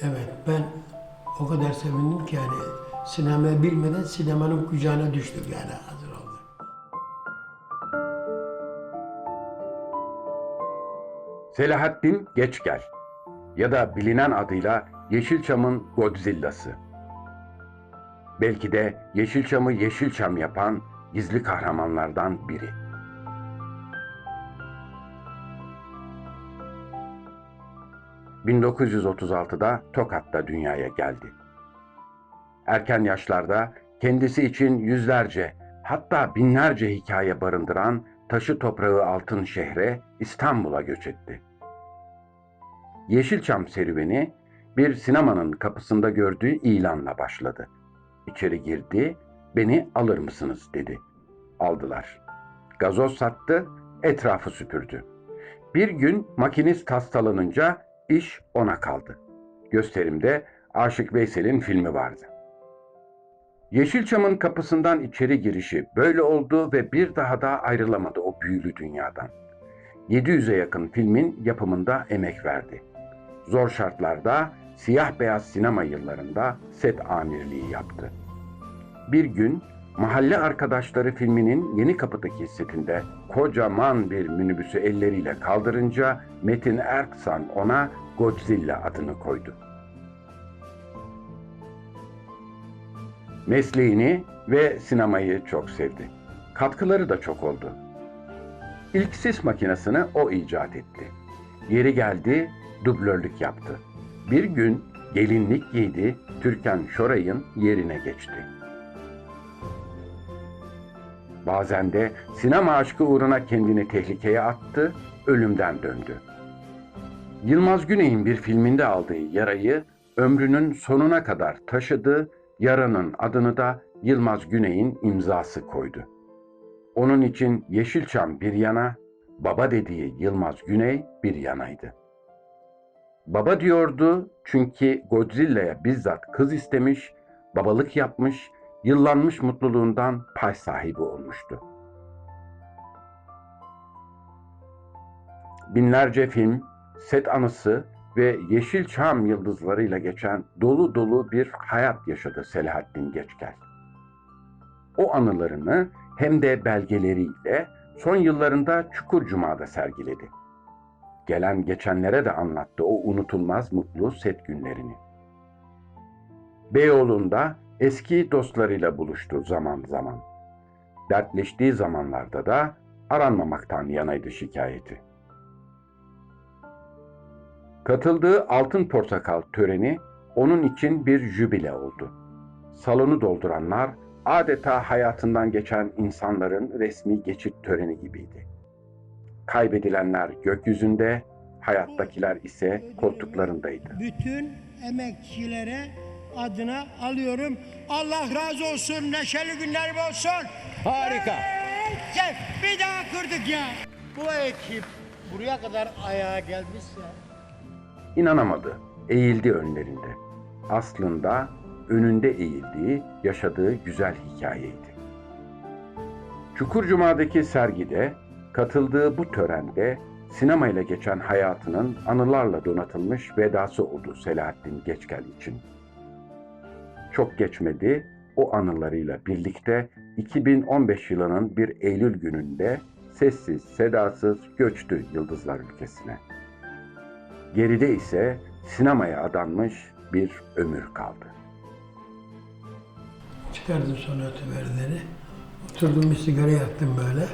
Evet ben o kadar sevindim ki yani sinemayı bilmeden sinemanın kucağına düştük yani hazır olduk. Selahattin Geçgel ya da bilinen adıyla Yeşilçam'ın Godzilla'sı. Belki de Yeşilçam'ı Yeşilçam yapan gizli kahramanlardan biri. ...1936'da Tokat'ta dünyaya geldi. Erken yaşlarda kendisi için yüzlerce hatta binlerce hikaye barındıran taşı toprağı altın şehre İstanbul'a göç etti. Yeşilçam serüveni bir sinemanın kapısında gördüğü ilanla başladı. İçeri girdi, beni alır mısınız dedi. Aldılar. Gazoz sattı, etrafı süpürdü. Bir gün makinist hastalanınca iş ona kaldı. Gösterimde Aşık Veysel'in filmi vardı. Yeşilçam'ın kapısından içeri girişi böyle oldu ve bir daha da ayrılamadı o büyülü dünyadan. 700'e yakın filmin yapımında emek verdi. Zor şartlarda siyah beyaz sinema yıllarında set amirliği yaptı. Bir gün mahalle arkadaşları filminin Yeni Kapı'daki setinde kocaman bir minibüsü elleriyle kaldırınca Metin Erksan ona Godzilla adını koydu. Mesleğini ve sinemayı çok sevdi. Katkıları da çok oldu. İlk sis makinesini o icat etti. Yeri geldi, dublörlük yaptı. Bir gün gelinlik giydi, Türkan Şoray'ın yerine geçti. Bazen de sinema aşkı uğruna kendini tehlikeye attı, ölümden döndü. Yılmaz Güney'in bir filminde aldığı yarayı ömrünün sonuna kadar taşıdı, yaranın adını da Yılmaz Güney'in imzası koydu. Onun için Yeşilçam bir yana, baba dediği Yılmaz Güney bir yanaydı. Baba diyordu çünkü Godzilla'ya bizzat kız istemiş, babalık yapmış, yıllanmış mutluluğundan pay sahibi olmuştu. Binlerce film, set anısı ve Yeşilçam yıldızlarıyla geçen dolu dolu bir hayat yaşadı Selahattin Geçkel. O anılarını hem de belgeleriyle son yıllarında Çukurcuma'da sergiledi. Gelen geçenlere de anlattı o unutulmaz mutlu set günlerini. Beyoğlu'nda eski dostlarıyla buluştu zaman zaman. Dertleştiği zamanlarda da aranmamaktan yanaydı şikayeti. Katıldığı Altın Portakal töreni onun için bir jübile oldu. Salonu dolduranlar adeta hayatından geçen insanların resmi geçit töreni gibiydi. Kaybedilenler gökyüzünde, hayattakiler ise koltuklarındaydı. bütün emekçilere adına alıyorum. Allah razı olsun, neşeli günler olsun. Harika. Gel, bir daha kırdık ya. Bu ekip buraya kadar ayağa gelmişse İnanamadı, eğildi önlerinde. Aslında önünde eğildiği, yaşadığı güzel hikayeydi. Çukurcuma'daki sergide, katıldığı bu törende sinemayla geçen hayatının anılarla donatılmış vedası oldu Selahattin Geçkel için. Çok geçmedi, o anılarıyla birlikte 2015 yılının bir Eylül gününde sessiz sedasız göçtü Yıldızlar ülkesine. Geride ise sinemaya adanmış bir ömür kaldı. Çıkardım sonra ötüverleri. Oturdum bir sigara yaktım böyle.